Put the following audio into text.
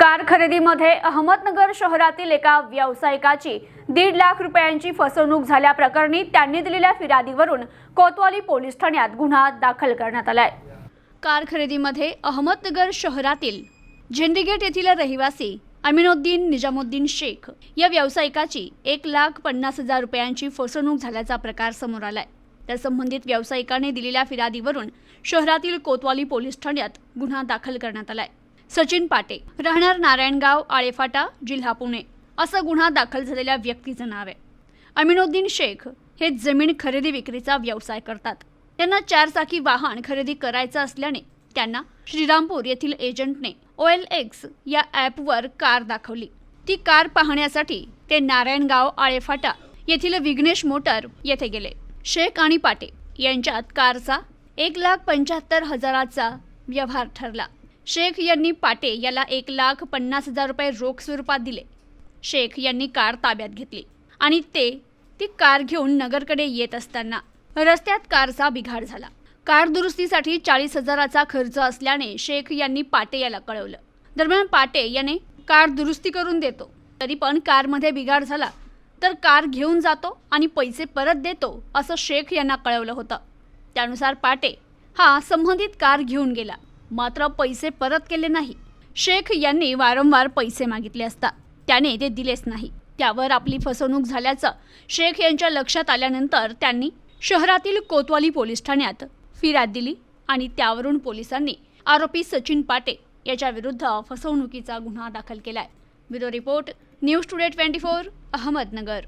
Car खरेदीमध्ये अहमदनगर शहरातील एका व्यावसायिकाची दीड लाख रुपयांची फसवणूक झाल्याप्रकरणी त्यांनी दिलेल्या फिर्यादीवरून कोतवाली पोलीस ठाण्यात गुन्हा दाखल करण्यात आलाय. कार खरेदीमध्ये अहमदनगर शहरातील झेंडीगेट येथील रहिवासी अमिनुद्दीन निजामुद्दीन शेख या व्यावसायिकाची एक लाख पन्नास हजार रुपयांची फसवणूक झाल्याचा प्रकार समोर आलाय. त्या संबंधित व्यावसायिकाने दिलेल्या फिर्यादीवरून शहरातील कोतवाली पोलीस ठाण्यात गुन्हा दाखल करण्यात आलाय. सचिन पाटे. राहणार नारायणगाव आळेफाटा जिल्हा पुणे. असा गुन्हा दाखल झालेल्या व्यक्तीचं नाव आहे. अमिनुद्दीन शेख हे जमीन खरेदी विक्रीचा व्यवसाय करतात. त्यांना चारचाकी वाहन खरेदी करायचं असल्याने त्यांना श्रीरामपूर येथील एजंटने ओ एल एक्स या ॲपवर कार दाखवली. ती कार पाहण्यासाठी ते नारायणगाव आळेफाटा येथील विघ्नेश मोटर येथे गेले. शेख आणि पाटे यांच्यात कारचा एक लाख पंच्याहत्तर हजाराचा व्यवहार ठरला. शेख यांनी पाटे याला एक लाख पन्नास हजार रुपये रोख स्वरूपात दिले. शेख यांनी कार ताब्यात घेतली आणि ते ती कार घेऊन नगरकडे येत असताना रस्त्यात कारचा बिघाड झाला. कार दुरुस्तीसाठी चाळीस हजाराचा खर्च असल्याने शेख यांनी पाटे याला कळवलं. दरम्यान पाटे याने कार दुरुस्ती करून देतो तरी पण कारमध्ये बिघाड झाला. तर कार घेऊन जातो आणि पैसे परत देतो असं शेख यांना कळवलं होतं. त्यानुसार पाटे हा संबंधित कार घेऊन गेला. मात्र पैसे परत केले नाही. शेख यांनी वारंवार पैसे मागितले असता. त्याने ते दिलेच नाही. त्यावर आपली फसवणूक झाल्याचं शेख यांच्या लक्षात आल्यानंतर त्यांनी शहरातील कोतवाली पोलीस ठाण्यात फिर्याद दिली आणि त्यावरून पोलिसांनी आरोपी सचिन पाटे याच्या विरुद्ध फसवणुकीचा गुन्हा दाखल केलाय. Bureau report news today twenty four Ahmednagar.